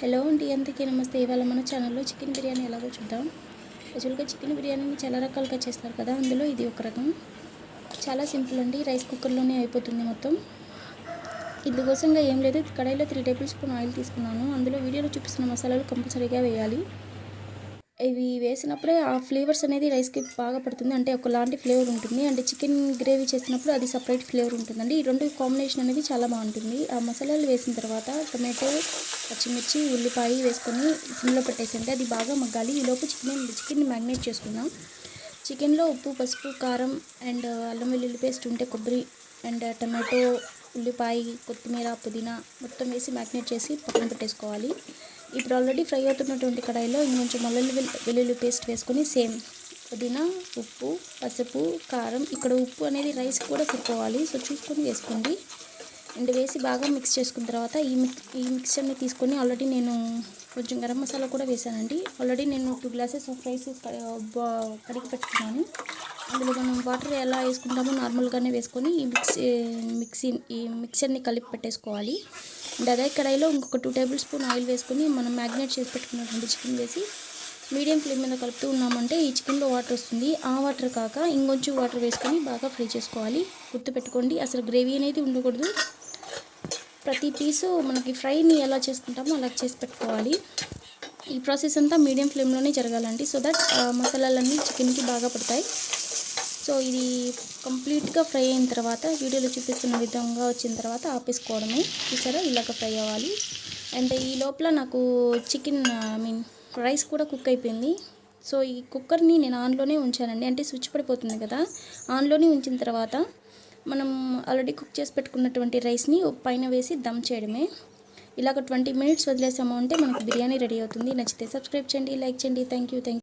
Hello అండి అందరికీ నమస్తే. ఇవాళ మన ఛానల్లో చికెన్ బిర్యానీ ఎలాగో చూద్దాం. యాక్చువల్గా చికెన్ బిర్యానీని చాలా రకాలుగా చేస్తారు కదా అందులో ఇది ఒక రకం. చాలా సింపుల్ అండి రైస్ కుక్కర్లోనే అయిపోతుంది మొత్తం. ఇందుకోసంగా ఏం లేదు కడాయిలో త్రీ టేబుల్ స్పూన్ ఆయిల్ తీసుకున్నాను. అందులో వీడియోలో చూపిస్తున్న మసాలాలు కంపల్సరీగా వేయాలి. ఇవి వేసినప్పుడే ఆ ఫ్లేవర్స్ అనేది రైస్కి బాగా పడుతుంది. అంటే ఒకలాంటి ఫ్లేవర్ ఉంటుంది. అంటే చికెన్ గ్రేవీ చేసినప్పుడు అది సపరేట్ ఫ్లేవర్ ఉంటుందండి. ఈ రెండు కాంబినేషన్ అనేది చాలా బాగుంటుంది. ఆ మసాలాలు వేసిన తర్వాత టొమాటో పచ్చిమిర్చి ఉల్లిపాయ వేసుకొని సిమ్లో పెట్టేసంటే అది బాగా మగ్గాలి. ఈలోపు చికెన్ చికెన్ మ్యాగ్నేట్ చేసుకుందాం. చికెన్లో ఉప్పు పసుపు కారం అండ్ అల్లం వెల్లుల్లి పేస్ట్ ఉంటే కొబ్బరి అండ్ టమాటో ఉల్లిపాయ కొత్తిమీర పుదీనా మొత్తం వేసి మ్యాగ్నేట్ చేసి పక్కన పెట్టేసుకోవాలి. ఇప్పుడు ఆల్రెడీ ఫ్రై అవుతున్నటువంటి కడాయిలో ఇంకొంచెం అల్లం వెల్లుల్లి పేస్ట్ వేసుకొని సేమ్ పుదీనా ఉప్పు పసుపు కారం ఇక్కడ ఉప్పు అనేది రైస్ కూడా సరిపోవాలి. సో చూసుకొని వేసుకోండి. అండ్ వేసి బాగా మిక్స్ చేసుకున్న తర్వాత ఈ మిక్ ఈ మిక్చర్ని తీసుకొని ఆల్రెడీ నేను కొంచెం గరం మసాలా కూడా వేసానండి. ఆల్రెడీ నేను టూ గ్లాసెస్ ఆఫ్ రైస్ కడిగి పెట్టుకున్నాను. అందులో మనం వాటర్ ఎలా వేసుకుంటామో నార్మల్గానే వేసుకొని ఈ మిక్సీ మిక్సీ ఈ మిక్సర్ని కలిపి పెట్టేసుకోవాలి. అండ్ అదే కడాయిలో ఇంకొక టూ టేబుల్ స్పూన్ ఆయిల్ వేసుకొని మనం మ్యాగ్నేట్ చేసి పెట్టుకున్నటువంటి చికెన్ వేసి మీడియం ఫ్లేమ్ మీద కలుపుతూ ఉన్నామంటే ఈ చికెన్లో వాటర్ వస్తుంది. ఆ వాటర్ కాక ఇంకొంచెం వాటర్ వేసుకొని బాగా ఫ్రై చేసుకోవాలి. గుర్తుపెట్టుకోండి అసలు గ్రేవీ అనేది ఉండకూడదు. ప్రతి పీసు మనకి ఫ్రైని ఎలా చేసుకుంటామో అలా చేసి పెట్టుకోవాలి. ఈ ప్రాసెస్ అంతా మీడియం ఫ్లేమ్లోనే జరగాలండి. సో దట్ మసాలాలన్నీ చికెన్కి బాగా పడతాయి. సో ఇది కంప్లీట్గా ఫ్రై అయిన తర్వాత వీడియోలో చూపిస్తున్న విధంగా వచ్చిన తర్వాత ఆపేసుకోవడమే. చూసారా? ఇలాగ ఫ్రై అవ్వాలి. అండ్ ఈ లోపల నాకు చికెన్ ఐ మీన్ రైస్ కూడా కుక్ అయిపోయింది. సో ఈ కుక్కర్ని నేను ఆన్లోనే ఉంచానండి. అంటే స్విచ్ పడిపోతుంది కదా? ఆన్లోనే ఉంచిన తర్వాత మనం ఆల్రెడీ కుక్ చేసి పెట్టుకున్నటువంటి రైస్ని పైన వేసి దమ్ చేయడమే. ఇలాగ ట్వంటీ మినిట్స్ వదిలేసాము అంటే మనకు బిర్యానీ రెడీ అవుతుంది. నచ్చితే సబ్స్క్రైబ్ చేయండి లైక్ చేయండి. Thank you thank